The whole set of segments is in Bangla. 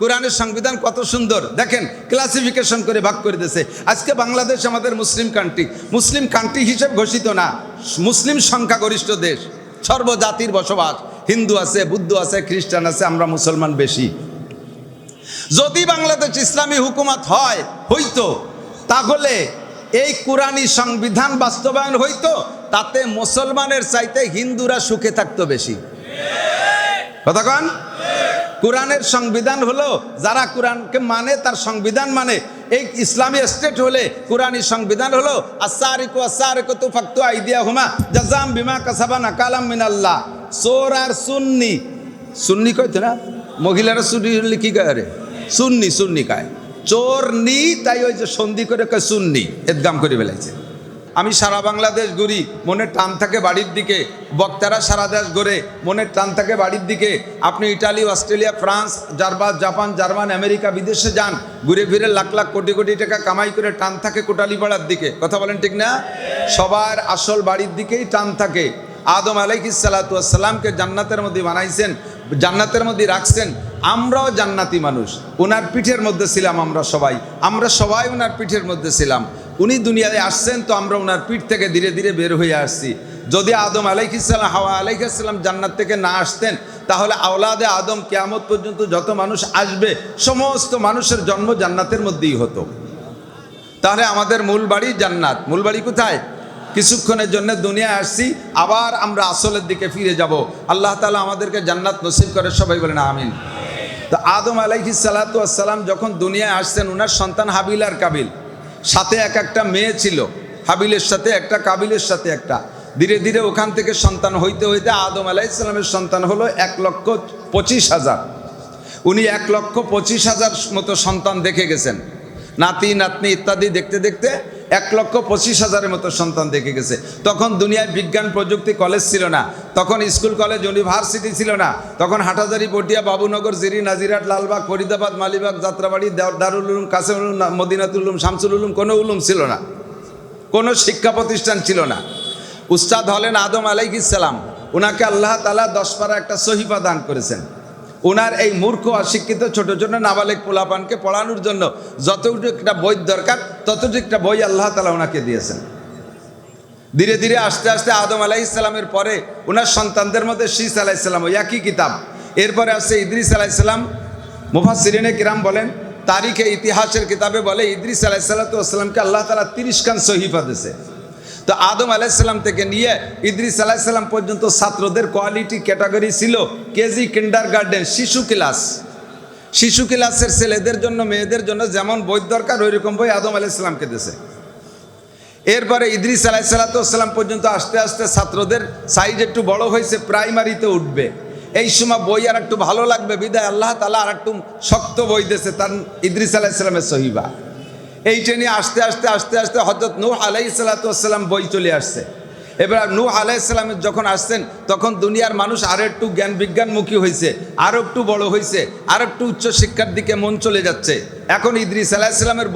কোরআনের সংবিধান কত সুন্দর। দেখেন ক্লাসিফিকেশন করে ভাগ করে দিয়েছে। আজকে বাংলাদেশ আমাদের মুসলিম কান্ট্রি মুসলিম কান্ট্রি হিসেবে ঘোষিত না। মুসলিম সংখ্যাগরিষ্ঠ দেশ। সর্বজাতির বসবাস। হিন্দু আছে, বুদ্ধ আছে, খ্রিস্টান আছে, আমরা মুসলমান বেশি। যদি বাংলাদেশ ইসলামী হুকুমত হয়, হইতো, তাহলে এই কোরআনী সংবিধান বাস্তবায়ন হইতো, তাতে মুসলমানের চাইতে হিন্দুরা সুখে থাকতো বেশি। কতক্ষণ কোরআনের সংবিধান হলো, যারা কোরআনকে মানে তার সংবিধান মানে। এই ইসলামী স্টেট হলে কোরআনী সংবিধান হলো আসারিকু আসারিকু তু ফাক্তু আইদিয়া হুমা জাজাম বিমা কাসাবান আকালাম মিনাল্লাহ। সোর আর সুন্নি সুন্নি কইতো না মহিলারা সুন্নি হলে কি কয় রে সুন্নি সুন্নি কায়। চোর নি, তাই ওই যে সন্ধি করে কয় সুন্নি, এদগাম করে ফেলাইছে আমি সারা বাংলাদেশ ঘুরি, মনের টান থাকে বাড়ির দিকে। বক্তারা সারা দেশ ঘুরে, মনের টান থাকে বাড়ির দিকে। আপনি Italy, Australia, France German Japan, German, America, বিদেশে যান, ঘুরে ফিরে লাখ লাখ কোটি কোটি টাকা কামাই করে টান থাকে কোটালিপাড়ার দিকে। কথা বলেন ঠিক না? সবার আসল বাড়ির দিকেই টান থাকে। আদম আলাইহিসালাতামকে জান্নাতের মধ্যে বানাইছেন, জান্নাতের মধ্যে রাখছেন। আমরাও জান্নাতি মানুষ। ওনার পিঠের মধ্যে ছিলাম আমরা সবাই। আমরা সবাই ওনার পিঠের মধ্যে ছিলাম। উনি দুনিয়ায় আসছেন তো আমরা ওনার পিঠ থেকে ধীরে ধীরে বের হয়ে আসছি। যদি আদম আলাইহিসাল্লাম হাওয়া আলাইহিসাল্লাম জান্নাত থেকে না আসতেন, তাহলে আওলাদে আদম কেয়ামত পর্যন্ত যত মানুষ আসবে, সমস্ত মানুষের জন্ম জান্নাতের মধ্যেই হতো। তাহলে আমাদের মূল বাড়ি জান্নাত। মূল বাড়ি কোথায়? কিছুক্ষণের জন্য দুনিয়ায় আসছি, আবার আমরা আসলের দিকে ফিরে যাব। আল্লাহ তালা আমাদেরকে জান্নাত নসিব করে, সবাই বলেন আমিন। তো আদম আলাইহি সালাতাম যখন দুনিয়ায় আসছেন ওনার সন্তান হাবিল আর কাবিল। সাথে এক একটা মেয়ে ছিল, হাবিলের সাথে একটা, কাবিলের সাথে একটা। ধীরে ধীরে ওখান থেকে সন্তান হইতে হইতে আদম আলাহ ইসলামের সন্তান হলো এক লক্ষ পঁচিশ হাজার। উনি এক লক্ষ পঁচিশ হাজার মতো সন্তান দেখে গেছেন। নাতি, নাতনি ইত্যাদি দেখতে দেখতে এক লক্ষ পঁচিশ হাজারের মতো সন্তান দেখে গেছে। তখন দুনিয়ায় বিজ্ঞান, প্রযুক্তি কলেজ ছিল না। তখন স্কুল কলেজ ইউনিভার্সিটি ছিল না। তখন হাটাজারি, পটিয়া, বাবুনগর, জিরি নাজিরাট লালবাগ, ফরিদাবাদ, মালিবাগ, যাত্রাবাড়ি দারুল উলুম কাসেম উলুম মদিনাতুল উলুম শামসুল উলুম কোনো উলুম ছিল না। কোনো শিক্ষা প্রতিষ্ঠান ছিল না। উস্তাদ হলেন আদম আলাইহিসাল্লাম ওনাকে আল্লাহ তালা দশ পারা একটা সহিফা দান করেছেন। ওনার এই মূর্খ অশিক্ষিত ছোট ছোট নাবালেক পোলাপানকে পড়ানোর জন্য যতটুকু একটা বই দরকার, ততটুকু একটা বই আল্লাহ তালা ওনাকে দিয়েছেন। ধীরে ধীরে আস্তে আস্তে আদম আলাহ ইসলামের পরে ওনার সন্তানদের মধ্যে শীষ আলাইসাল্লাম ওই একই কিতাব। এরপরে আসছে ইদ্রিস আলাইসাল্লাম মুফাসিরিনে কিরাম বলেন, তারিখে ইতিহাসের কিতাবে বলে ইদ্রিস আলাইসাল্লাতামকে আল্লাহ তালা তিরিশ খান সহিফা দিয়েছে। তো আদম আলাইসাল্লাম থেকে নিয়ে ইদ্রিস আলাইসাল্লাম পর্যন্ত ছাত্রদের কোয়ালিটি ক্যাটাগরি ছিল কেজি কিন্ডার গার্ডেন শিশু ক্লাস। শিশু ক্লাসের ছেলেদের জন্য, মেয়েদের জন্য যেমন বই দরকার ওই রকম বই আদম আলাইসাল্লামকে দিয়েছে। এরপরে ইদ্রিস আলাইসাল্লাতাম পর্যন্ত আস্তে আস্তে ছাত্রদের সাইজ একটু বড় হয়েছে প্রাইমারিতে উঠবে। এই সময় বই আর একটু ভালো লাগবে, বিদায় আল্লাহ তালা আর একটু শক্ত বই দিয়েছে তার ইদ্রিস আলাইসাল্লামের সহিবা। এই ট্রেনে আস্তে আস্তে আস্তে আস্তে হজরত নূহ আলাই সাল্লাতাম বই চলে আসছে। এবার নূহ আলাইসাল্লামের যখন আসছেন, তখন দুনিয়ার মানুষ আরও একটু জ্ঞান বিজ্ঞানমুখী হয়েছে আরও একটু বড় হয়েছে আর একটু উচ্চ শিক্ষার দিকে মন চলে যাচ্ছে। এখন ইদ্রিস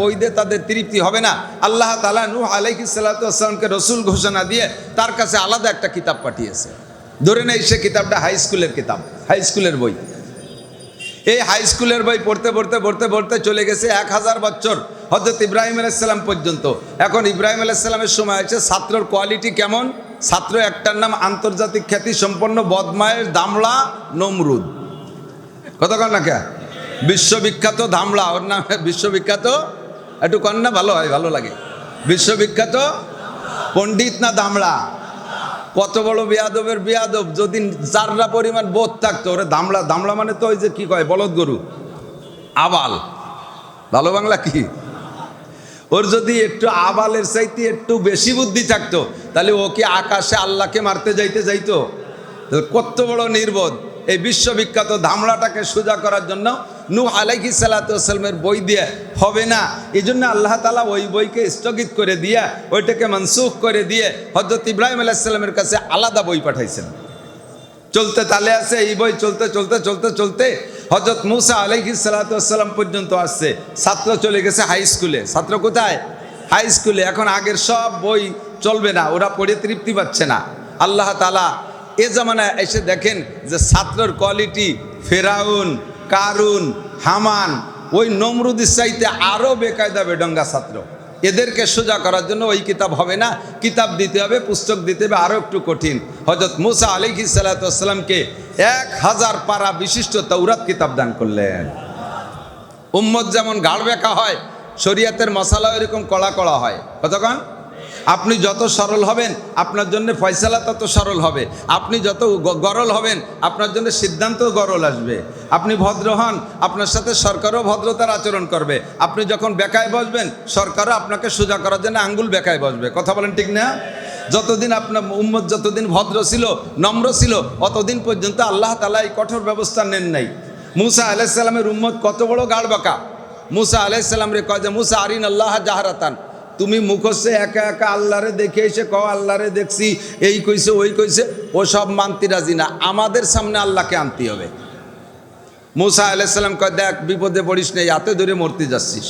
বই দিয়ে তাদের তৃপ্তি হবে না। আল্লাহ তালা নূহ আলাইহি সাল্লাতামকে রসুল ঘোষণা দিয়ে তার কাছে আলাদা একটা কিতাব পাঠিয়েছে। ধরে নেই সে কিতাবটা হাই স্কুলের কিতাব, হাই স্কুলের বই। এই হাই স্কুলের বই পড়তে পড়তে পড়তে পড়তে চলে গেছে এক হাজার বছর হজরত ইব্রাহিম আলাইসাল্লাম পর্যন্ত। এখন ইব্রাহিম আলাইসাল্লামের সময় আছে ছাত্রর কোয়ালিটি কেমন? ছাত্র একটার নাম আন্তর্জাতিক খ্যাতি সম্পন্ন বদমায়ের দামলা নমরুদ। কতক্ষণ না কে? বিশ্ববিখ্যাত ধামলা ওর নাম বিশ্ববিখ্যাত। একটু কন না, ভালো হয়, ভালো লাগে। বিশ্ববিখ্যাত পণ্ডিত না দামড়া? কত বড় বিয়াদবের বিয়াদব? যদি যাররা পরিমাণ বোধ থাকতো, ওরা দামলা দামলা মানে তো ওই যে কী কয়, বলদ গরু? আবাল। ভালো বাংলা কি? ওর যদি একটু আবালের চাইতে একটু বেশি বুদ্ধি থাকতো, তাহলে ও কি আকাশে আল্লাহকে মারতে যাইতে যাইতো? কত বড় নির্বোধ। এই বিশ্ববিখ্যাত ধামড়াটাকে সোজা করার জন্য নু আলাইহি সালাতামের বই দিয়ে হবে না। এই জন্য আল্লাহ তালা ওই বইকে স্থগিত করে দিয়ে, ওইটাকে মনসুখ করে দিয়ে হজরত ইব্রাহিম আলাইসাল্লামের কাছে আলাদা বই পাঠাইছেন। চলতে তালে আছে, এই বই চলতে চলতে চলতে চলতে হজরত মুসা আলাইহি সালাতাম পর্যন্ত আসছে। ছাত্র চলে গেছে হাই স্কুলে। ছাত্র কোথায়? হাই স্কুলে। এখন আগের সব বই চলবে না, ওরা পড়ে তৃপ্তি পাচ্ছে না। আল্লাহ তালা এ জামানায় এসে দেখেন যে ছাত্রর কোয়ালিটি ফেরাউন, কারুন, হামান, ওই নমরুদির চাইতে আরও বেকায়দা বেডঙ্গা ছাত্র। এদেরকে সোজা করার জন্য ওই কিতাব হবে না। কিতাব দিতে হবে, পুস্তক দিতে হবে আরও একটু কঠিন। হজরত মুসা আলী সাল্লাতামকে এক হাজার পারা বিশিষ্ট তৌরাত কিতাব দান করলেন। উম্মত যেমন গাঢ় বেকা হয়, শরিয়াতের মশালা এরকম কড়া কড়া হয়। কতক্ষণ? আপনি যত সরল হবেন, আপনার জন্য ফয়সালা তত সরল হবে। আপনি যত গরল হবেন, আপনার জন্য সিদ্ধান্ত গরল আসবে। আপনি ভদ্র হন, আপনার সাথে সরকারও ভদ্রতার আচরণ করবে। আপনি যখন বেকায় বসবেন, সরকারও আপনাকে সোজা করার জন্য আঙ্গুল বেকায় বসবে। কথা বলেন ঠিক না? যতদিন আপনার উম্মত যতদিন ভদ্র ছিল, নম্র ছিল, অতদিন পর্যন্ত আল্লাহ তালা এই কঠোর ব্যবস্থা নেন নাই। মুসা আলাইসাল্লামের উম্মত কত বড় গাঢ় বাঁকা। মুসা আলাইসাল্লাম রে কয় যে, মুসা আরিন আল্লাহ জাহারাতান। তুমি মুখস্থে একা একা আল্লাহরে দেখে এসে কও, আল্লাহরে দেখছি, এই কইছে, ওই কইছে। ও সব মানতি রাজি না। আমাদের সামনে আল্লাহকে আনতে হবে। মুসা আলাইসাল্লাম কয়, দেখ, বিপদে পড়িস নেই এত দূরে মরতে যাচ্ছিস।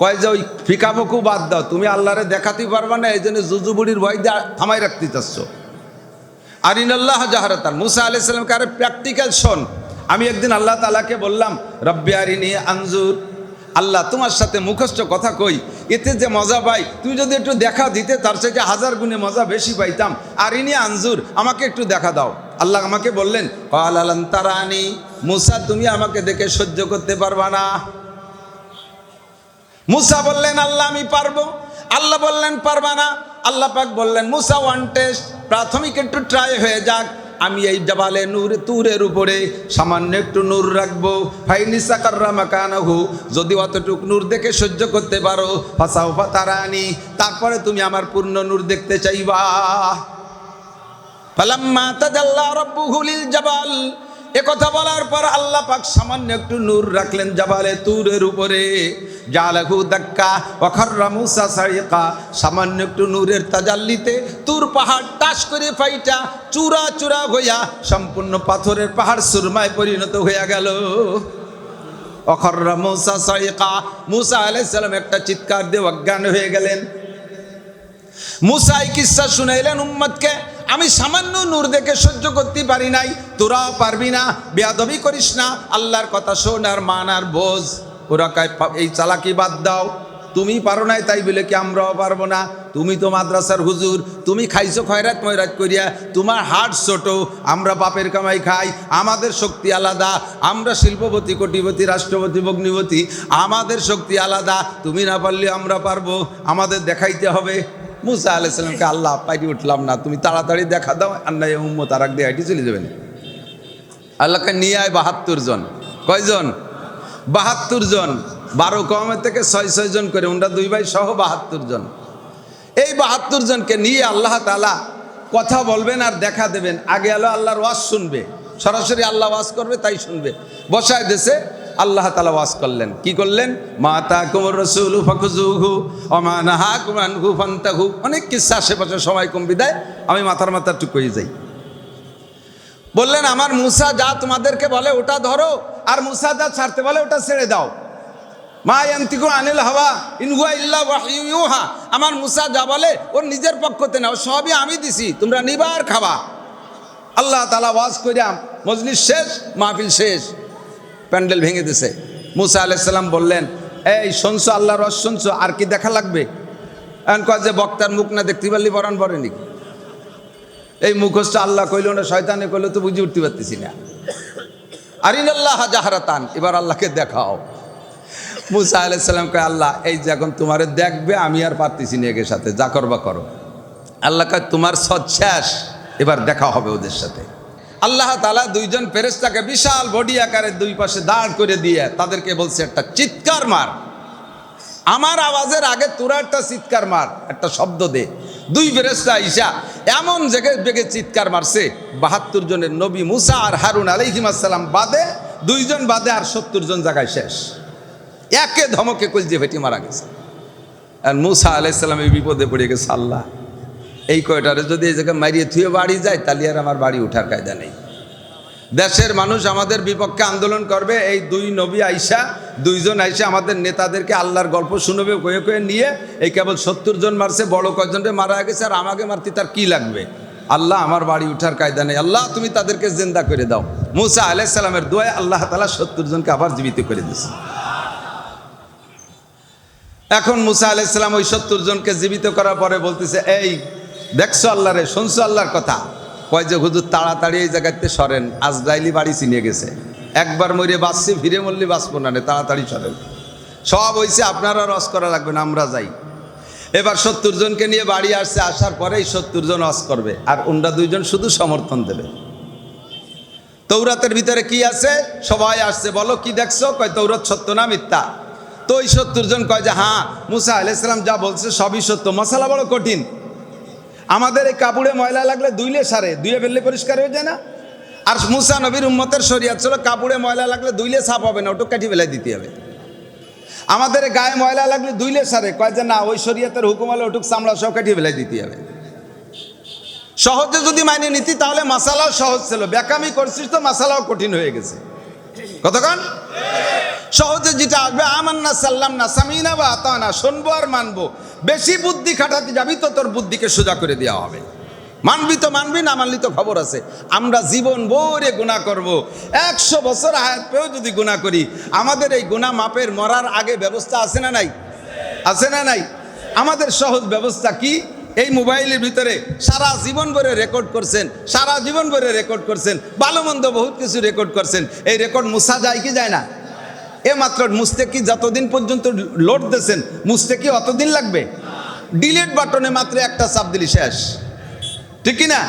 কয় যে, ওই ফিকাবকু বাদ দাও, তুমি আল্লাহরে দেখাতেই পারবা না এই জন্য জুজু বুড়ির ভয় দিয়ে থামাই রাখতে চাচ্ছ। আরিন আল্লাহ জাহারাতান। মুসা আলাইসাল্লামকে আরে প্র্যাকটিক্যাল শোন, আমি একদিন আল্লাহ তালাকে বললাম, রব্বি আরিনি আঞ্জুর আল্লাহ, তোমার সাথে মুখস্থ কথা কই এতে যে মজা পাই, তুমি যদি একটু দেখা দিতে, তার থেকে হাজার গুণে মজা বেশি পাইতাম। আর ইনি আঞ্জুর আমাকে একটু দেখা দাও। আল্লাহ আমাকে বললেন তারানি, মুসা, তুমি আমাকে দেখে সহ্য করতে পারবা না। মুসা বললেন, আল্লাহ, আমি পারব। আল্লাহ বললেন, পারবা না। আল্লাহ পাক বললেন, মুসা ওয়ান টেস্ট প্রাথমিক একটু ট্রাই হয়ে যাক। আমি এই জাবালে নূর তুরের উপরে সামান্য একটু নূর রাখব। ফাইনিসা কার্রা মাকানাহু, যদি অতটুক নূর দেখে সহ্য করতে পারো ফাসাও ফাতারানি, তারপরে তুমি আমার পূর্ণ নূর দেখতে চাইবা। ফালাম্মা তাজাল্লা রাব্বুহু লিল জাবাল এ কথা বলার পর আল্লাহ পাক সামান্য একটু নূর রাখলেন জাবালে তুরের উপরে। জালাহু দাক্কা, ওয়াখাররা মুসা সারিকা সামান্য একটু নূরের তাজাল্লিতে তুর পাহাড় টাস করে ফাইটা, চূড়া চূড়া হইয়া সম্পূর্ণ পাথরের পাহাড় সুরমায় পরিণত হইয়া গেল। অখররা মুসা সারিকা মুসা আলাইহিস সালাম একটা চিৎকার দিয়ে অজ্ঞান হয়ে গেলেন। মুসাই কিসা শুনাইলেন উম্মতকে? আমি সামান্য নূর দেখে সহ্য করতে পারি নাই। তোরাও পারবি না, বেয়াদবি করিস না। আল্লাহর কথা শোন আর মান আর বোঝ। ওরা এই চালাকি বাদ দাও। তুমি পারো নাই তাই বলে কি আমরাও পারব না? তুমি তো মাদ্রাসার হুজুর, তুমি খাইছো খয়রাত ময়রাত করিয়া, তোমার হাট ছোট, আমরা বাপের কামাই খাই, আমাদের শক্তি আলাদা, আমরা শিল্পপতি, কোটিপতি, রাষ্ট্রপতি, ভগ্নিপতি, আমাদের শক্তি আলাদা, তুমি না পারলে আমরা পারব, আমাদের দেখাইতে হবে। মুসা আলাইসালামকে আল্লাহ পাইটি উঠলাম না, তুমি তাড়াতাড়ি দেখা দাও আর না উম্মত আর দিয়ে হাইটি চলে যাবেন। আল্লাহকে নিয়ে আয় বাহাত্তর জন। কয়জন? বাহাত্তর জন। বারো কমের থেকে ছয় ছয় জন করে, ওনারা দুই ভাই সহ বাহাত্তর জন। এই বাহাত্তর জনকে নিয়ে আল্লাহ তালা কথা বলবেন আর দেখা দেবেন। আগে আলো আল্লাহর ওয়াজ শুনবে। সরাসরি আল্লাহ ওয়াজ করবে, তাই শুনবে। বসায় দেশে আল্লাহ তালা ওয়াজ করলেন। কি করলেন? মাতা কুমর রসুল ফখুজুহু অমানাহা কুমান হু ফান্তাহু। অনেক কিসা আশেপাশে সময় কম বিদায়। আমি মাথার মাথা টুকুই যাই। বললেন, আমার মুসা যা তোমাদেরকে বলে ওটা ধরো, আর মুসা যা ছাড়তে বলে ওটা ছেড়ে দাও। মা ইয়ান্তিকু আনিল হাওয়া ইনহুয়া ইল্লা ওয়াহয়ু ইউহা। আমার মুসা যা বলে, ওর নিজের পক্ষতে নাও, সবই আমি দিছি, তোমরা নিবার খাবা। আল্লাহ তালা ওয়াজ করিয়াম মজলিস শেষ, মাহফিল শেষ। প্যান্ডেল ভেঙে দিছে। মুসা আলাইসাল্লাম বললেন, এই শুনছো আল্লাহ রস শুনছো, আর কি দেখা লাগবে? এখন কয় যে, বক্তার মুখ না দেখতে পারলি, বরণ বরেনি এই মুখস্থ আল্লাহ কইল না, শয়তানে কইলে, তো বুঝে উঠতে পারতেছি না। আরিন আল্লাহ জাহারাতান, এবার আল্লাহকে দেখাও। মুসা আলাইসাল্লাম কয়, আল্লাহ, এই যে এখন তোমারে দেখবে, আমি আর পারতেছি না একের সাথে, যা করবা করো। আল্লাহ কয়, তোমার সচ্ছ্বাস এবার দেখা হবে ওদের সাথে। আল্লাহ তালা দুইজন ফেরেস্তাকে বিশাল বডি আকারে দুই পাশে দাঁড় করে দিয়ে তাদেরকে বলছে, একটা চিৎকার মার। আমার আওয়াজের আগে তোরা একটা চিৎকার মার, একটা শব্দ দে। দুই ফেরেস্তা ঈশা, এমন জেগে বেগে চিৎকার মারছে। বাহাত্তর জনের নবী মুসা আর হারুন আলাইহিমাসাল্লাম বাদে, দুইজন বাদে আর সত্তর জন জায়গায় শেষ। একে ধমকে কলজে ভেটি মারা গেছে। আর মুসা আলাইসাল্লাম এই বিপদে পড়ে গেছে আল্লাহ। এই কয়টারে যদি এই জায়গায় মারিয়ে থুয়ে বাড়ি যায়, তাহলে আর আমার বাড়ি উঠার কায়দা নেই। দেশের মানুষ আমাদের বিপক্ষে আন্দোলন করবে, এই দুই নবী আইসা, দুইজন আইসা আমাদের নেতাদেরকে আল্লাহর গল্প শুনবে, কয়ে কয়ে নিয়ে, এই কেবল সত্তর জন মারছে, বড় কয়জনরে মারা গেছে, আর আমাকে মারতে তার কি লাগবে? আল্লাহ আমার বাড়ি উঠার কায়দা নেই। আল্লাহ, তুমি তাদেরকে জেন্দা করে দাও। মুসা আলাইসাল্লামের দোয়ায় আল্লাহ তালা সত্তর জনকে আবার জীবিত করে দিয়েছে। এখন মুসা আলাইসাল্লাম ওই সত্তর জনকে জীবিত করার পরে বলতেছে, এই দেখছ আল্লাহ রে শুনছো আল্লাহর কথা? কয় যে হুজুর, তাড়াতাড়ি এই জায়গাতে সরেন আজ আজরাইলি বাড়ি চিনিয়ে গেছে। একবার মরে বাঁচছি, ফিরে মরলি বাঁচবো না তাড়াতাড়ি সরেন। সব হয়েছে আপনারা রস করা লাগবে না, আমরা যাই। এবার সত্তর জনকে নিয়ে বাড়ি আসছে, আসার পরেই সত্তর জন অস করবে, আর উনরা দুইজন শুধু সমর্থন দেবে। তৌরাতের ভিতরে কি আছে? সবাই আসছে, বলো, কি দেখছ? কয়, তৌরত সত্য না মিথ্যা? তো ওই সত্তর জন কয় যে হ্যাঁ মুসা আলাইসালাম যা বলছে সবই সত্য। মশালা বড় কঠিন। আমাদের এই কাপড়ে ময়লা লাগলে দুইলে সারে দুইয়ে ফেললে পরিষ্কার হয়ে যায় না। আর মুসা নবীর উম্মতের শরিয়াত ছিল, কাপড়ে ময়লা লাগলে দুইলে সাপ হবে না, ওটুক কাঠি ফেলাই দিতে হবে। আমাদের গায়ে ময়লা লাগলে দুইলে সারে, কয় যে না, ওই শরিয়াতের হুকুম হলে ওটুক চামড়া সব কাঠি ফেলাই দিতে হবে। সহজে যদি মাইনে নিতি, তাহলে মাসালাও সহজ ছিল। ব্যাকামি করছিস তো, মাসালাও কঠিন হয়ে গেছে। কতক্ষণ? সহজে যেটা আসবে আমার না সাল্লাম না সামিনা বা আতানা শুনব আর মানবো। বেশি বুদ্ধি খাটাতে যাবি তো তোর বুদ্ধিকে সোজা করে দেওয়া হবে। মানবি তো মানবি, না মানলি তো খবর আছে। আমরা জীবন ভরে গুণা করব। একশো বছর হায়াত পেয়েও যদি গুণা করি, আমাদের এই গুণা মাপের মরার আগে ব্যবস্থা আছে না নাই? আছে না নাই? আমাদের সহজ ব্যবস্থা কি? এই মোবাইলের ভিতরে সারা জীবন ভরে রেকর্ড করছেন, সারা জীবন ভরে রেকর্ড করছেন ভালো মন্দ বহুত কিছু রেকর্ড করছেন। এই রেকর্ড মুছা যায় কি যায় না? এ মাত্র মুছতে কি যতদিন পর্যন্ত লোড দিয়েছেন, মুছতে কি অতদিন লাগবে? ডিলেট বাটনে মাত্র একটা চাপ দিলি শেষ। ঠিক কি না?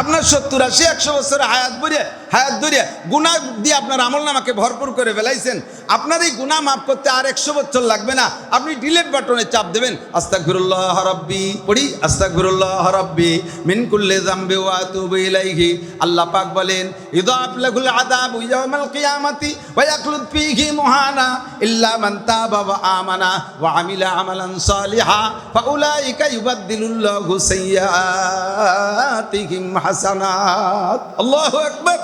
আপনার সত্তর আশি, একশো বছর হায়াত বরিয়ে হায়াত ধরিয়ে গুণা দিয়ে আপনার আমল নামাকে ভরপুর করে ফেলাইছেন। আপনার এই গুণা মাফ করতে আর একশো বছর লাগবে না। আপনি ডিলেট বাটনে চাপ দেবেন। আস্তাক ফিরুল্লাহ রব্বি। পড়ি আস্তাক ফিরুল্লাহ রব্বি। মিন কুল্লে জাম্বি ওয়া তুবু ইলাইহি। আল্লাহ পাক বলেন ইদাফ লাহুল আযাব ইয়াউমাল কিয়ামাতি ওয়া ইয়াখলুদ ফীহি মুহানা ইল্লা মান তাবা ওয়া আমানা ওয়া আমিলা আমালান সালিহা ফাউলাইকা ইউবাদদিলুল্লাহু সাইয়্যাতিহিম হাসানাত। আল্লাহু আকবার।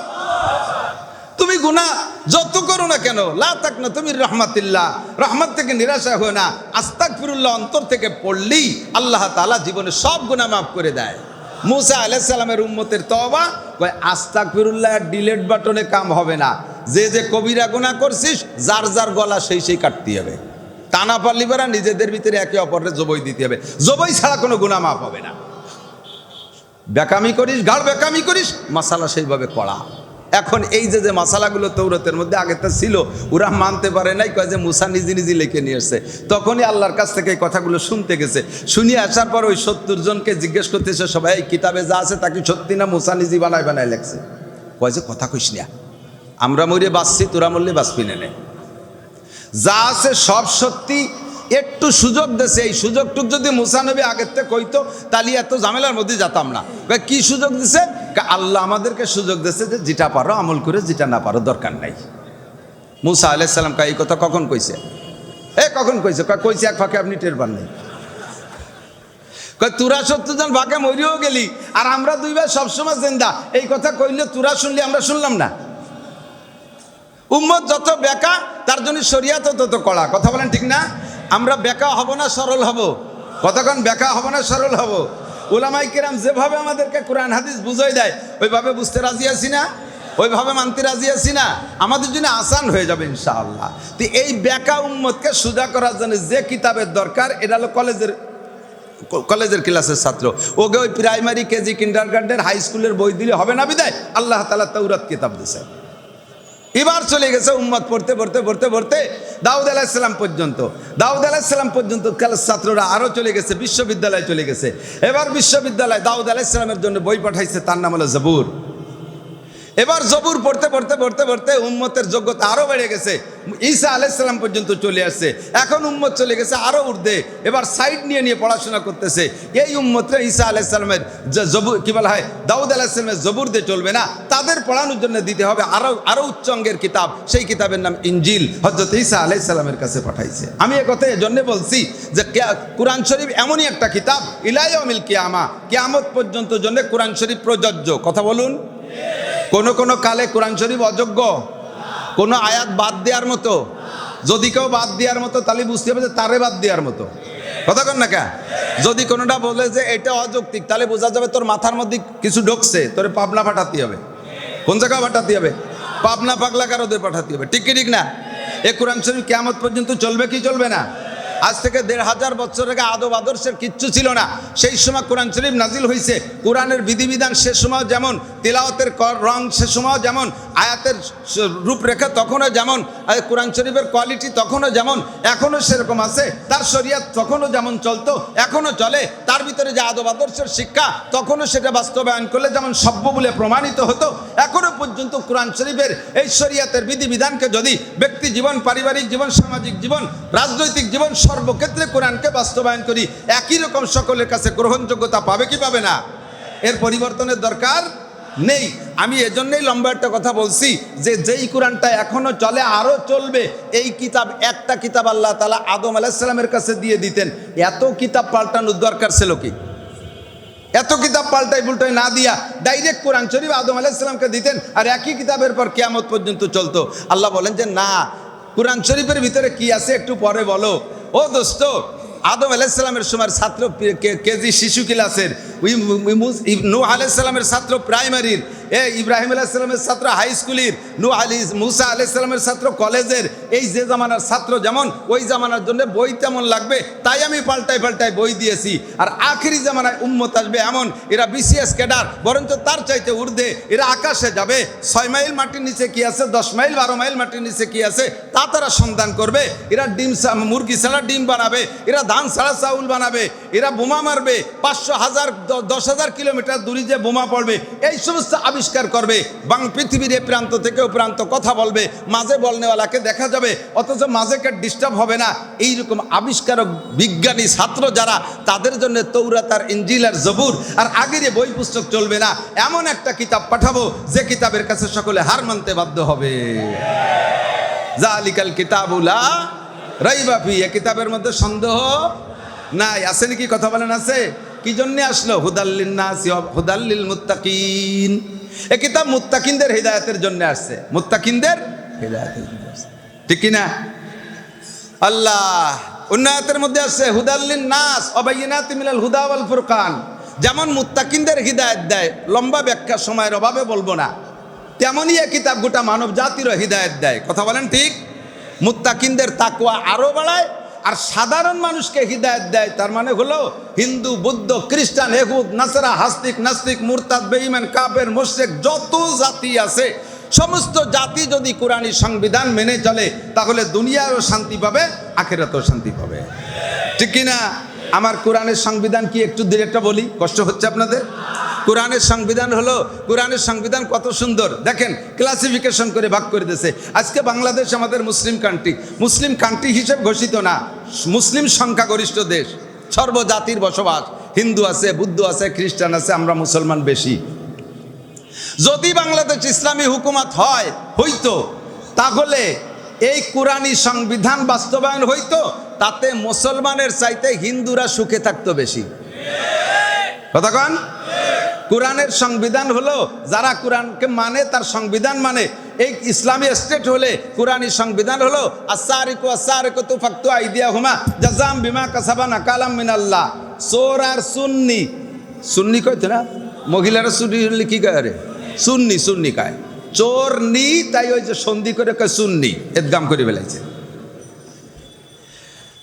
তুমি গুনাহ যত করো না কেন, লা তাক না তুমি রহমাতিল্লাহ। রহমত থেকে নিরাশা হয় না। আস্তাক ফিরুল্লাহ অন্তর থেকে পড়লেই আল্লাহ তাআলা জীবনে সব গুনাহ মাফ করে দেয়। মুসা আলাইসাল্লামের উম্মতের তবা কয় আস্তাক ফিরুল্লাহ ডিলেট বাটনে কাম হবে না। যে যে কবিরা গুনাহ করছিস, যার যার গলা সেই সেই কাটতে হবে। তা না পারলি বেড়া নিজেদের ভিতরে একে অপরের জবই দিতে হবে। জবই ছাড়া কোনো গুনাহ মাফ হবে না। বেকামি করিস, গাঢ় বেকামি করিস, মশালা সেইভাবে করা। এখন এই যে যে মশালাগুলো তৌরতের মধ্যে আগে তো ছিল, ওরা মানতে পারে নাই, কয় যে মুসা নিজে নিজে লিখে নিয়ে এসছে তখনই আল্লাহর কাছ থেকে এই কথাগুলো শুনতে গেছে। শুনিয়ে আসার পর ওই সত্তর জনকে জিজ্ঞেস করতেছে, সবাই কিতাবে যা আছে তাকে সত্যি না মুসা নিজে বানায় বানায় লেখছে? কয় যে, কথা কইস না। আমরা মরে বাঁচছি, তোরা মরলে বাঁচবি না যা আছে সব সত্যি, একটু সুযোগ দেছে এই সুযোগটুক যদি মুসানবী আগের থেকে কইতো, তাহলে এত ঝামেলার মধ্যে যেতাম না। কি সুযোগ দিছে আল্লাহ আমাদেরকে সুযোগ দিছে যে যেটা পারো আমল করে, যেটা না পারো দরকার নাই। মুসা আলাইসাল্লাম এই কথা কখন কইছে? এ, কখন কইছে? কইছে এক ফাঁকে আপনি টের পান নাই। তুরা সত্তর জন ভাগে মরিও গেলি, আর আমরা দুই ভাই সবসময় জেন্দা। এই কথা কইলে তুরা শুনলি, আমরা শুনলাম না। উম্মত যত বেকা, তার জন্য শরিয়াত তত কড়া। কথা বলেন ঠিক না? আমরা বেকা হব না, সরল হব। কতক্ষণ বেকা হব না, সরল হব? ওলামাই কিরাম যেভাবে আমাদেরকে কোরআন, হাদিস বুঝাই দেয়, ওইভাবে বুঝতে রাজি আছি না? ওইভাবে মানতে রাজি আছি না? আমাদের জন্য আসান হয়ে যাবে ইনশাআল্লাহ। তো এই বেকা উম্মতকে সুজা করার জন্য যে কিতাবের দরকার, এটা হলো কলেজের কলেজের ক্লাসের ছাত্র। ওকে ওই primary KG kindergarten high স্কুলের বই দিলে হবে না বিদায়? আল্লাহ তালা তৌরাত কিতাব দিছে এবার চলে গেছে উম্মত পড়তে পড়তে পড়তে পড়তে দাউদ আলাহিসাল্লাম পর্যন্ত। দাউদ আলাহিসাল্লাম পর্যন্ত ক্লাস ছাত্ররা আরও চলে গেছে, বিশ্ববিদ্যালয়ে চলে গেছে। এবার বিশ্ববিদ্যালয় দাউদ আলাহিসাল্লামের জন্য বই পাঠাইছে, তার নাম হলো জবুর। এবার জবুর পড়তে পড়তে পড়তে পড়তে উম্মতের যোগ্যতা আরও বেড়ে গেছে। ঈসা আলাইসাল্লাম পর্যন্ত চলে আসছে। এখন উম্মত চলে গেছে আরও ঊর্ধ্বে। এবার সাইড নিয়ে নিয়ে পড়াশোনা করতেছে। এই উম্মতরা ঈসা আলাইসাল্লামের জবুর কী বলা হয়? দাউদ আলাইসাল্লামের জবুর দিয়ে চলবে না। তাদের পড়ানোর জন্য দিতে হবে আরও আরও উচ্চ অঙ্গের কিতাব। সেই কিতাবের নাম ইঞ্জিল হজরত ঈসা আলাইসাল্লামের কাছে পাঠাইছে। আমি কথা এজন্য বলছি যে কোরআন শরীফ এমনই একটা কিতাব ইলাইমিল কিয়ামা। কিয়ামত পর্যন্ত জন্য কোরআন শরীফ প্রযোজ্য। কথা বলুন। কোন কোন কালে কোরআন শরীফ অযোগ্য। কোন আয়াত বাদ দেওয়ার মতো। যদি কেউ বাদ দেওয়ার মতো, তাহলে বুঝতে হবে যে তারে বাদ দেওয়ার মতো। কথা কন না কা? যদি কোনোটা বলে যে এটা অযৌক্তিক, তাহলে বোঝা যাবে তোর মাথার মধ্যে কিছু ঢুকছে, তোরে পাবনা পাঠাতে হবে। কোন জায়গায় পাঠাতে হবে? পাবনা পাগলা কারোদের পাঠাতে হবে। ঠিক কি ঠিক না? এ কোরআন শরীফ কেমন পর্যন্ত চলবে কি চলবে না? আজ থেকে দেড় হাজার বছর আগে আদব আদর্শের কিচ্ছু ছিল না। সেই সময় কোরআন শরীফ নাজিল হয়েছে কোরআনের বিধিবিধান সে সময় যেমন, তিলাওয়াতের রং সে সময় যেমন, আয়াতের রূপরেখা তখনও যেমন কোরআন শরীফের কোয়ালিটি তখনও যেমন, এখনও সেরকম আছে। তার শরিয়াত তখনও যেমন চলতো, এখনও চলে। তার ভিতরে যে আদব আদর্শের শিক্ষা, তখনও সেটা বাস্তবায়ন করলে যেমন সভ্য বলে প্রমাণিত হতো, এখনও পর্যন্ত কোরআন শরীফের এই শরিয়াতের বিধিবিধানকে যদি ব্যক্তি জীবন, পারিবারিক জীবন, সামাজিক জীবন, রাজনৈতিক জীবন সর্বক্ষেত্রে কোরআনকে বাস্তবায়ন করি, একই রকম সকলের কাছে গ্রহণযোগ্যতা পাবে কি পাবে না? এর পরিবর্তনের দরকার নেই। আমি এজন্যই লম্বা একটা কথা বলছি যে, যেই কোরআনটা এখনও চলে আরও চলবে, এই কিতাব, একটা কিতাব আল্লাহ তালা আদম আলাহিসাল্লামের কাছে দিয়ে দিতেন। এত কিতাব পাল্টানোর দরকার ছিল কি? এত কিতাব পাল্টাই পুল্টাই না দিয়া ডাইরেক্ট কোরআন শরীফ আদম আলাইসালামকে দিতেন আর একই কিতাবের পর কেয়ামত পর্যন্ত চলতো। আল্লাহ বলেন যে, না, কোরআন শরীফের ভিতরে কি আছে একটু পরে বলো। ও দোস্ত আদম আলাইসালামের সময় ছাত্র কেজি শিশু ক্লাসের নূ আলাইসালামের ছাত্র প্রাইমারির এ ইব্রাহিম আলাইসালামের ছাত্র হাই স্কুলের নু আলী মুসা আলাইসালামের ছাত্র কলেজের এই যে জামানার ছাত্র যেমন, ওই জামানার জন্য বই তেমন লাগবে, তাই আমি পাল্টাই পাল্টাই বই দিয়েছি। আর আখেরি জামানায় উম্মত আসবে এমন, এরা বিসিএস ক্যাডার বরঞ্চ তার চাইতে ঊর্ধ্বে এরা আকাশে যাবে। ছয় মাইল মাটির নিচে কি আছে? দশ মাইল, বারো মাইল মাটির নিচে কি আছে? তা তারা সন্ধান করবে। এরা ডিম মুরগি ছাড়া ডিম বানাবে। এরা ধান ছাড়া চাউল বানাবে। এরা বোমা মারবে। পাঁচশো হাজার দশ হাজার কিলোমিটার দূরে যে বোমা পড়বে, এই সমস্ত আবিষ্কার করবে, বাং পৃথিবীর এ প্রান্ত থেকে ও প্রান্ত কথা বলবে, মাঝে বলনেওয়ালাকে দেখা যাবে, অথচ মাঝেকে ডিস্টার্ব হবে না। এইরকম আবিষ্কারক বিজ্ঞানী ছাত্র যারা, তাদের জন্য তৌরাত আর ইঞ্জিল আর জবুর আর আগের বই পুস্তক চলবে না। এমন একটা কিতাব পাঠাবো, যে কিতাবের কাছে সকলে হার মানতে বাধ্য হবে। জালিকাল কিতাবুলা রাইবাফি এ কিতাবের মধ্যে সন্দেহ নাই। আছে নাকি কথা বলেন আছে? কি জন্য আসলো? হুদাল্লিন নাস হুদাল্লিল মুত্তাকিন। এ কিতাব মুত্তাকিনদের হৃদায়তের জন্য আসছে। মুত্তাকিনদের হৃদায়তের জন্য আসছে। ঠিক কি না আল্লাহ উন্নয়তের মধ্যে আসছে, হুদাল্লিন নাস অবাইনাত মিনাল হুদা ওয়াল ফুরকান। যেমন মুত্তাকিনদের হৃদায়ত দেয়, লম্বা ব্যাখ্যা সময়ের অভাবে বলব না। তেমনই এক কিতাব গোটা মানব জাতিরও হৃদায়ত দেয়। কথা বলেন ঠিক? মুত্তাকিনদের তাকুয়া আরও বাড়ায় আর সাধারণ মানুষকে হৃদায়ত দেয়, তার মানে হলো হিন্দু, বৌদ্ধ, খ্রিস্টান, এহুদ, নাসারা, হাস্তিক, নাস্তিক, মুরতাদ, বেঈমান কাবের মোশেক যত জাতি আছে, সমস্ত জাতি যদি কোরআনী সংবিধান মেনে চলে, তাহলে দুনিয়ারও শান্তি পাবে, আখেরাতেও শান্তি পাবে। ঠিক কিনা? আমার কোরআনের সংবিধান কি একটু ডিরেক্টটা বলি? কষ্ট হচ্ছে আপনাদের? কোরআনের সংবিধান হলো, কোরআনের সংবিধান কত সুন্দর। দেখেন ক্লাসিফিকেশন করে ভাগ করে দিয়েছে। আজকে বাংলাদেশ আমাদের মুসলিম কান্ট্রি মুসলিম কান্ট্রি হিসেবে ঘোষিত না। মুসলিম সংখ্যাগরিষ্ঠ দেশ। সর্বজাতির বসবাস। হিন্দু আছে, বুদ্ধ আছে, খ্রিস্টান আছে, আমরা মুসলমান বেশি। যদি বাংলাদেশ ইসলামী হুকুমত হয়, হইতো, তাহলে এই কোরআনী সংবিধান বাস্তবায়ন হইতো, তাতে মুসলমানের চাইতে হিন্দুরা সুখে থাকতো বেশি। কথা কন? কোরআনের সংবিধান হলো, যারা কোরআনকে মানে তার সংবিধান মানে। এই ইসলামী স্টেট হলে কোরআনী সংবিধান হলো আসারিকু আসারিকু তুফাক্তু আইদিয়া হুমা জাজাম বিমা কাসাবা নাকালাম মিনাল্লাহ। সোর আর সুন্নি। সুন্নি কইতো না? মহিলারা সুন্নি হলে কি কয় রে সুন্নি সুন্নি কায়। চোর নি, তাই ওই যে সন্ধি করে কয় সুন্নি, এদগাম করে বেলাইছে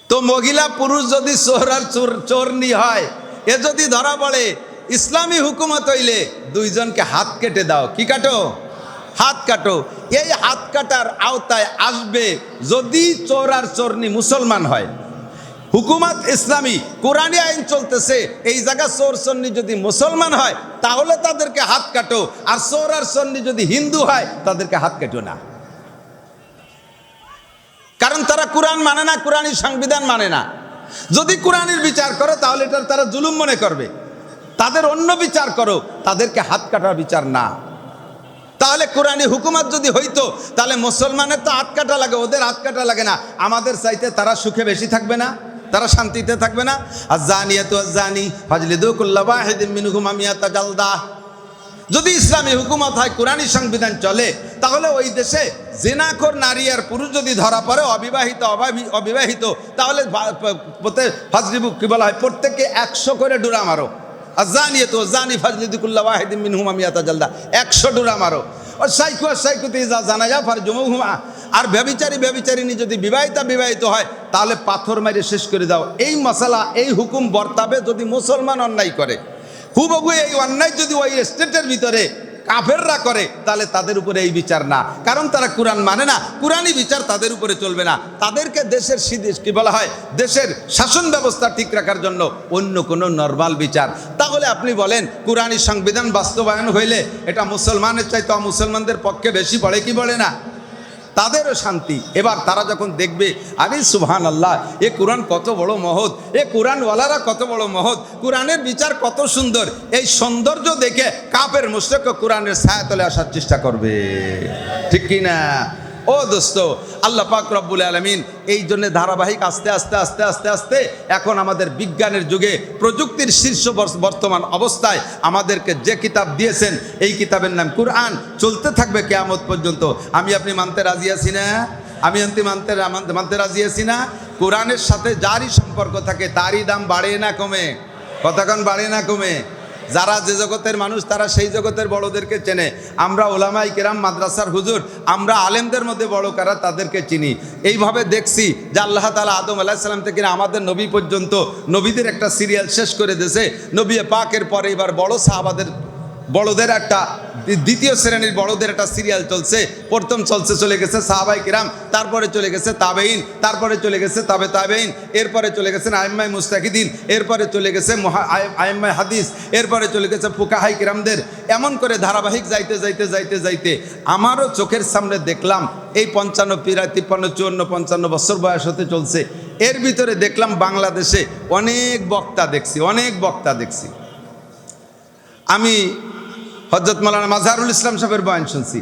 তো মহিলা, পুরুষ যদি চোর আর চোর চোরনি হয়, এ যদি ধরা পড়ে ইসলামী হুকুমত হইলে দুইজনকে হাত কেটে দাও। কি কাটো? হাত কাটো। এই হাত কাটার আওতায় আসবে যদি চোর আর চোরনি মুসলমান হয়। হুকুমত ইসলামী, কোরআনী আইন চলতেছে, এই জায়গা চোর চন্নি যদি মুসলমান হয়, তাহলে তাদেরকে হাত কাটো। আর চোর আর চন্নি যদি হিন্দু হয়, তাদেরকে হাত কাটো না। কারণ তারা কোরআন মানে না কোরআনী সংবিধান মানে না। যদি কোরআনের বিচার করে, তাহলে এটা তারা জুলুম মনে করবে। তাদের অন্য বিচার করো, তাদেরকে হাত কাটার বিচার না। তাহলে কোরআনী হুকুমত যদি হইতো, তাহলে মুসলমানের তো হাত কাটা লাগে, ওদের হাত কাটা লাগে না। আমাদের চাইতে তারা সুখে বেশি থাকবে না, তারা শান্তিতে থাকবে না। আর জানিয়া তো জানি ফাজলিদুকুল্লাহ মিনহুম আমিয়াতা জালদা। যদি ইসলামী হুকুমত হয়, কোরআনী সংবিধান চলে, তাহলে ওই দেশে জেনাখোর নারী আর পুরুষ যদি ধরা পড়ে, অবিবাহিত অবিবাহিত, তাহলে কি বলা হয়, প্রত্যেককে একশো করে ডুরা মারো। আর জানিয়ে তো জানি ফাজলিদুকুল্লাহ ওয়াহিদিন মিন হুমা মিয়াতা জালদা। একশো ডুরা মারো। ও সাইকু আর সাইকুতে যা জানা যা ফার জমু হুমা আর ব্যবিচারী ব্যবিচারিনী যদি বিবাহিতা, বিবাহিত হয়, তাহলে পাথর মেরে শেষ করে দাও। এই মশালা, এই হুকুম বর্তাবে যদি মুসলমান অন্যায় করে। হুবহু এই অন্যায় যদি ওই স্টেটের ভিতরে কাফেররা করে, তাহলে তাদের উপরে এই বিচার না। কারণ তারা কোরআন মানে না। কোরআনই বিচার তাদের উপরে চলবে না। তাদেরকে দেশের কি বলা হয়? দেশের শাসন ব্যবস্থা ঠিক রাখার জন্য অন্য কোনো নর্মাল বিচার। তাহলে আপনি বলেন কোরআনী সংবিধান বাস্তবায়ন হইলে এটা মুসলমানের চাইতে মুসলমানদের পক্ষে বেশি পড়ে কি বলে না? তাদেরও শান্তি। এবার তারা যখন দেখবে, আরে সুহান আল্লাহ এ কোরআন কত বড় মহৎ, এ কোরআনওয়ালারা কত বড় মহৎ, কোরআনের বিচার কত সুন্দর, এই সৌন্দর্য দেখে কাপের মুস্তক কোরআনের ছায়াতলে আসার চেষ্টা করবে। ঠিক কি না ও দোস্ত, আল্লাহ পাক রব্বুল আলমিন এই জন্য ধারাবাহিক আস্তে আস্তে আস্তে আস্তে আস্তে এখন আমাদের বিজ্ঞানের যুগে প্রযুক্তির শীর্ষ বর্তমান অবস্থায় আমাদেরকে যে কিতাব দিয়েছেন, এই কিতাবের নাম কুরআন। চলতে থাকবে কেয়ামত পর্যন্ত। আমি আপনি মানতে রাজি আছি না? আমি মানতে মানতে- মানতে রাজি আছি না? কোরআনের সাথে যারই সম্পর্ক থাকে, তারই দাম বাড়ে না কমে। কতক্ষণ বাড়ে না কমে। যারা যে জগতের মানুষ, তারা সেই জগতের বড়দেরকে চেনে। আমরা ওলামাই কেরাম, মাদ্রাসার হুজুর, আমরা আলেমদের মধ্যে বড় কারা, তাদেরকে চিনি। এইভাবে দেখছি যে আল্লাহ তালা আদম আলাহিসাল্লাম থেকে আমাদের নবী পর্যন্ত নবীদের একটা সিরিয়াল শেষ করে দিয়েছে। নবী পাকের পরে এবার বড় সাহাবাদের, বড়দের একটা দ্বিতীয় শ্রেণির বড়দের একটা সিরিয়াল চলছে। প্রথম চলছে, চলে গেছে সাহাবাই কিরাম, তারপরে চলে গেছে তাবেইন তারপরে চলে গেছে তাবে তাবেইন এরপরে চলে গেছেন আইম্মাই মুস্তাকিদিন এরপরে চলে গেছে আইম্মাই হাদিস, এরপরে চলে গেছে ফুকাহাই কিরামদের। এমন করে ধারাবাহিক যাইতে যাইতে যাইতে যাইতে আমারও চোখের সামনে দেখলাম, এই পঞ্চান্ন পিরা, তিপ্পান্ন, চুয়ান্ন, পঞ্চান্ন বছর বয়স হতে চলছে। এর ভিতরে দেখলাম বাংলাদেশে অনেক বক্তা দেখছি, অনেক বক্তা দেখছি। আমি হজরত মৌলানা মাজহারুল ইসলাম সাহেবের বয়ান শুনছি।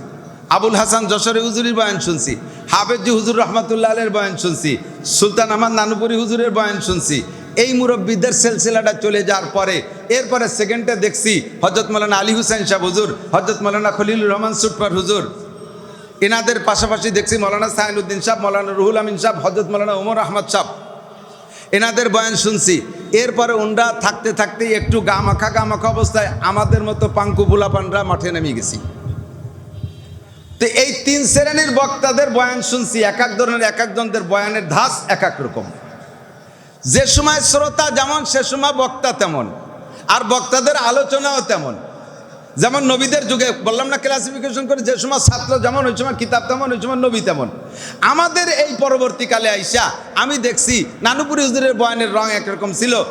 আবুল হাসান যশোরে হুজুরির বয়ান শুনছি। হাফেজি হুজুর রহমাতুল্লাহ আলের বয়ান শুনছি। সুলতান আহমদ নানুপুরি হুজুরের বয়ান শুনছি। এই মুরব্বীদের সিলসিলাটা চলে যাওয়ার পরে, এরপরে সেকেন্ডে দেখছি হজরত মৌলানা আলী হুসেন সাহেব হুজুর, হজরত মৌলানা খলিলুর রহমান সুটপার হুজুর। এনাদের পাশাপাশি দেখছি মৌলানা সাইনুদ্দিন সাহেব, মৌলানা রুহুল আমিন সাহেব, হজরত মৌলানা ওমর আহমদ সাহেব। এনাদের বয়ান শুনছি। এরপরে ওনরা থাকতে থাকতে একটু গা মাখা গা মাখা অবস্থায় আমাদের মতো পাঙ্কু বুলাপানরা মাঠে নেমে গেছি। তো এই তিন শ্রেণির বক্তাদের বয়ান শুনছি, এক এক ধরনের, এক একজনদের বয়ানের ধাস এক এক রকম। যে সময় শ্রোতা যেমন, সে সময় বক্তা তেমন। আর বক্তাদের আলোচনাও তেমন। যেমন নবীদের যুগে, বললাম না ক্লাসিফিকেশন করে, যে সময় ছাত্র যেমন, ওই সময় কিতাব তেমন, ওই সময় নবী তেমন। আমাদের এই পরবর্তীকালে আইসা, আমি দেখছি, নানুপুরি হুজুরের বয়ানের রং একরকম ছিল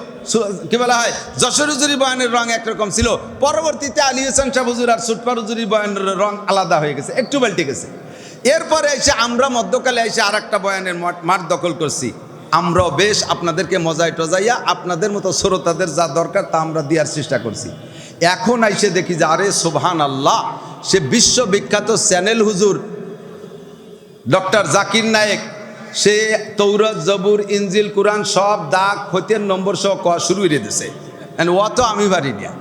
কি বলা হয়, যশোর হুজুরির বয়ানের রং একরকম ছিল। পরবর্তীতে আলী হোসেন শাহ হুজুর আর সুটপার হুজুরির বয়ানের রং আলাদা হয়ে গেছে, একটু পাল্টে গেছে। এরপরে এসে আমরা মধ্যকালে এসে আর একটা বয়ানের মাঠ- মাঠ দখল করছি। আমরাও বেশ আপনাদেরকে মজায় টজাইয়া, আপনাদের মতো শ্রোতাদের যা দরকার তা আমরা দেওয়ার চেষ্টা করছি। এখন আইসে দেখি যে, আরে সোবহান আল্লাহ সে বিশ্ববিখ্যাত চ্যানেল হুজুর, ডক্টর জাকির নায়েক, সে তৌরত, জবুর ইঞ্জিল কুরআন সব দাগ হতের নম্বর সহ কয়া শুরু করে দিছে। ও তো আমি পারি না।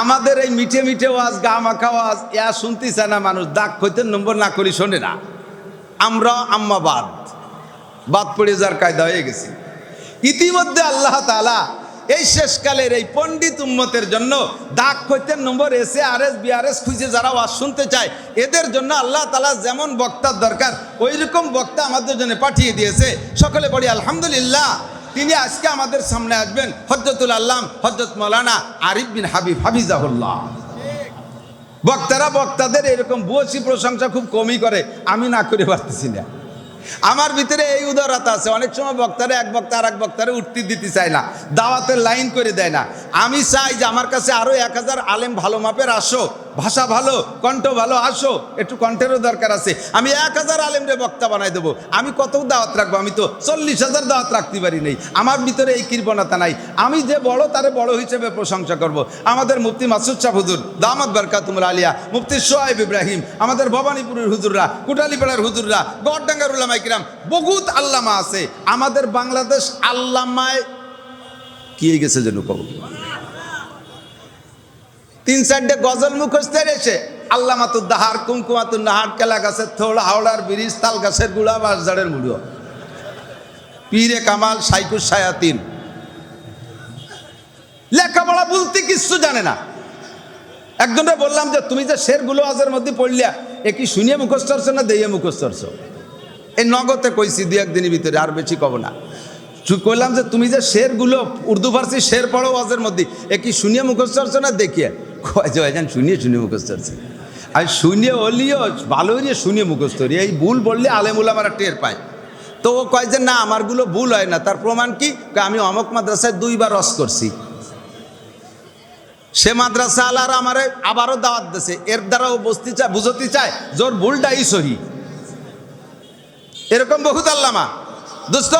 আমাদের এই মিঠে মিঠে ওয়াজ গা মাখা ওয়াজ ইয়া শুনতেছে না মানুষ, দাগ হইতের নম্বর না করি শোনে না। আমরা আম্মা বাদ বাদ পড়ে যার কায়দা হয়ে গেছি। ইতিমধ্যে আল্লাহ তালা এই শেষকালের এই পণ্ডিত উম্মতের জন্য ডাক হইতেন নম্বর এসে আর এস বিআরএস খুঁজে যারা ওয়াজ শুনতে চায়, এদের জন্য আল্লাহ তালা যেমন বক্তার দরকার ওই রকম বক্তা আমাদের জন্য পাঠিয়ে দিয়েছে। সকলে বলি আলহামদুলিল্লাহ, তিনি আজকে আমাদের সামনে আসবেন। হজরতুল আল্লাম হজরত মৌলানা আরিফ বিন হাবিব, হাফিজাহুল্লাহ। বক্তারা বক্তাদের এরকম বুয়সী প্রশংসা খুব কমই করে, আমি না করে পারতেছি না। আমার ভিতরে এই উদারতা আছে। অনেক সময় বক্তারা এক বক্তা আর এক বক্তারে উঠতে দিতে চায় না, দাওয়াতের লাইন করে দেয় না। আমি চাই যে আমার কাছে আরও এক হাজার আলেম ভালো মাপের আসো, ভাষা ভালো, কণ্ঠ ভালো, আসো, একটু কণ্ঠেরও দরকার আছে। আমি এক হাজার আলেমরে বক্তা বানাই দেবো। আমি কত দাওয়াত রাখব? আমি তো চল্লিশ হাজার দাওয়াত রাখতে পারি নেই। আমার ভিতরে এই কৃপণতা নাই। আমি যে বড়, তারে বড় হিসেবে প্রশংসা করব। আমাদের মুফতি মাসুদ শাহ হুজুর দামাদ বারকাতুমুল আলিয়া, মুফতি সোহাইব ইব্রাহিম, আমাদের ভবানীপুরের হুজুররা, কুটালিপাড়ার হুজুররা, গড়ডাঙ্গার উলামাই কিরাম, বহুত আল্লামা আছে। আমাদের বাংলাদেশ আল্লামায় কি গেছে যেন কব? তিন চারটে গজল মুখস্থের এসে আল্লাহ মাতুদ্দাহার কুমকুমাতুন্নাহার কেলা গাছের থোড়, হাওড়ার ব্রিজ তাল গাছের গুড়া, বাঁশঝাড়ের মুড়ো। পীরে কামাল সাইকুর সায়াতিন লেখাপড়া বলতে কিচ্ছু জানে না। একজনটা বললাম যে, তুমি যে শেরগুলো আজের মধ্যে পড়লিয়া, এ কি শুনিয়ে মুখস্থ না দিয়ে মুখস্থ এই নগদে কইছি দু একদিনের ভিতরে, আর বেশি কব না। কইলাম যে তুমি যে শেরগুলো, উর্দু, ফার্সি শের পড়ো ওয়াজের মধ্যে, এ কি শুনিয়ে মুখস্থ করছ না দেখিয়ে? কয় যে ভাইজান শুনিয়ে শুনিয়ে মুখস্থ করছে আমি শুনিয়ে হলিও ভালো হইলে শুনিয়ে মুখস্থ করি এই ভুল বললে আলেমুল আমার টের পায়। তো ও কয় যে, না, আমারগুলো ভুল হয় না। তার প্রমাণ কি? আমি অমক মাদ্রাসায় দুইবার রস করছি। সে মাদ্রাসা আলার আমারে আবারও দাওয়াত দিছে। এর দ্বারা ও বসতে চায়, বুঝতে চায়, জোর ভুলটাই সহি। এরকম বহুত আল্লামা। দোস্ত,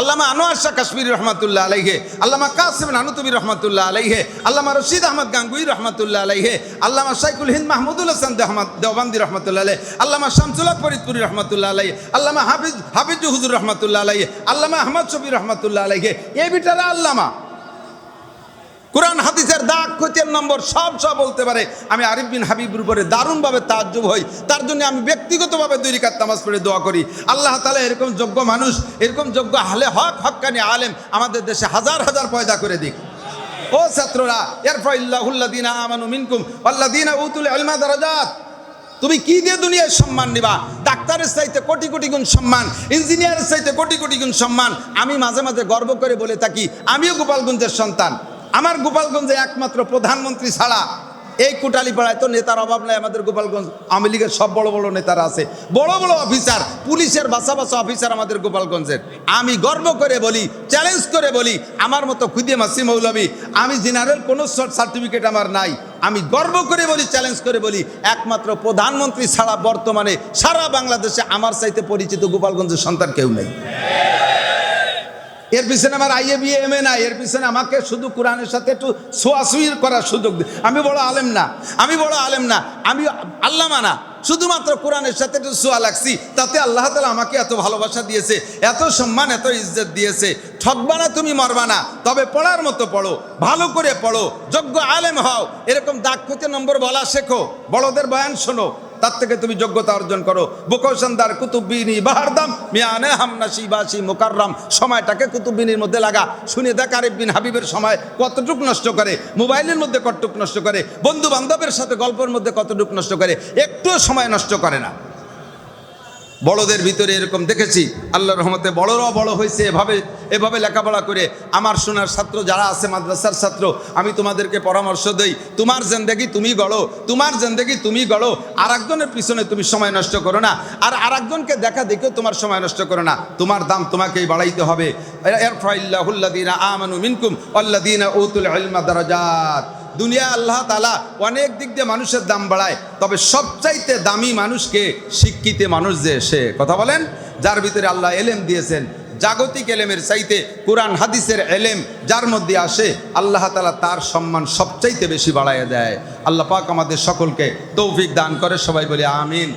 আল্লামা আনোয়ার শাহ কাশ্মীর রহমতুল্লাহ আলাইহে, আল্লামা কাসিম নানুতুবি রহমতুল্লাহ আলাইহে, আল্লামা রশিদ আহমদ গাঙ্গুই রহমতুল্লাহ আলাইহে, আল্লামা শাইকুল হিন্দ মাহমুদুল হাসান দেহমদ দেওবান্দি রহমতুল্লাহ আলাই আল্লামা শামসুল্লাহ ফরিদপুরি রহমতুল্লাহ আলাই আল্লামা হাফিজ হাফিজ হুজুর রহমতুল্লাহ আলাইহে, আল্লামা আহমদ শফি রহমতুল্লাহ আলাইহে এই বিটারা আল্লামা। কোরআন হাদিসের দাগ খতিয়ার নম্বর সব সব বলতে পারে। আমি আরিফ বিন হাবিবুর উপরে দারুণভাবে তাজ্জুব হই। তার জন্য আমি ব্যক্তিগতভাবে দুই রিকাত নামাজ পড়ে দোয়া করি। আল্লাহ তালা এরকম যোগ্য মানুষ, এরকম যোগ্য হালে হক হক্কানি আলেম আমাদের দেশে হাজার হাজার পয়দা করে দিক। ও ছাত্ররা এরফাইল্লাহুল্লাদিনা আমানু মিনকুম আল্লাদিনা উতুল আলমা দারাজাত। তুমি কি দিয়ে দুনিয়ায় সম্মান নিবা? ডাক্তারের চাইতে কোটি কোটি গুণ সম্মান, ইঞ্জিনিয়ারের চাইতে কোটি কোটি গুণ সম্মান। আমি মাঝে মাঝে গর্ব করে বলে থাকি, আমিও গোপালগঞ্জের সন্তান। আমার গোপালগঞ্জে একমাত্র প্রধানমন্ত্রী ছাড়া এই কুটালিপাড়ায় তো নেতার অভাব নাই, আমাদের গোপালগঞ্জ আওয়ামী লীগের সব বড় বড় নেতারা আছে। বড় বড় অফিসার, পুলিশের বাসা বাসা অফিসার আমাদের গোপালগঞ্জের। আমি গর্ব করে বলি চ্যালেঞ্জ করে বলি, আমার মতো খুদে মাসি মৌলবী, আমি জেনারেল কোনো সার্টিফিকেট আমার নাই। আমি গর্ব করে বলি চ্যালেঞ্জ করে বলি, একমাত্র প্রধানমন্ত্রী ছাড়া বর্তমানে সারা বাংলাদেশে আমার চাইতে পরিচিত গোপালগঞ্জের সন্তান কেউ নেই। এর পিছনে আমার আইএ বিএ এম এ না এর পিছনে আমাকে শুধু কোরআনের সাথে একটু সোয়াশুইর করার সুযোগ দিই আমি বড় আলেম না, আমি বড় আলেম না, আমি আল্লাহ মানা শুধুমাত্র কোরআনের সাথে একটু সোয়া লাগছি, তাতে আল্লাহ তালা আমাকে এত ভালোবাসা দিয়েছে, এত সম্মান, এত ইজ্জত দিয়েছে। ঠকবা না তুমি, মরবা না, তবে পড়ার মতো পড়ো, ভালো করে পড়ো, যোগ্য আলেম হও। এরকম দাগ খুঁজে নম্বর বলা শেখো, বড়দের বয়ান শোনো। তার থেকে তুমি যোগ্যতা অর্জন করো। বুকৌসন্দার কুতুবিনী বাহারদাম, মিয়ানে হামনাসি বাসি মোকাররাম। সময়টাকে কুতুবিনীর মধ্যে লাগা। শুনে দেখ আরিফ বিন হাবিবের সময় কতটুক নষ্ট করে, মোবাইলের মধ্যে কতটুক নষ্ট করে বন্ধু বান্ধবের সাথে গল্পের মধ্যে কতটুক নষ্ট করে, একটুও সময় নষ্ট করে না। বড়দের ভিতরে এরকম দেখেছি। আল্লাহ রহমতে বড়রাও বড় হয়েছে এভাবে এভাবে লেখাপড়া করে। আমার সোনার ছাত্র যারা আছে, মাদ্রাসার ছাত্র, আমি তোমাদেরকে পরামর্শ দেই, তোমার জেন্দেগি তুমি গড়ো, তোমার জেন্দেগি তুমি গড়ো আর একজনের পিছনে তুমি সময় নষ্ট করো না। আর আর একজনকে দেখা দেখেও তোমার সময় নষ্ট করো না। তোমার দাম তোমাকেই বাড়াইতে হবে। এরফাইল্লাহুল্লাদিনা আমানু মিনকুম আল্লাদিনা উতুল ইলমা দারাজাত। দুনিয়া আল্লাহ তালা অনেক দিক দিয়ে মানুষের দাম বাড়ায়, তবে সবচাইতে দামি মানুষকে শিক্ষিত মানুষ যে সে, কথা বলেন? যার ভিতরে আল্লাহ এলেম দিয়েছেন, জাগতিক এলেমের চাইতে কোরআন, হাদিসের এলেম যার মধ্যে আসে, আল্লাহ তালা তার সম্মান সবচাইতে বেশি বাড়াইয়া দেয়। আল্লাহ পাক আমাদের সকলকে তৌফিক দান করে, সবাই বলে আমিন।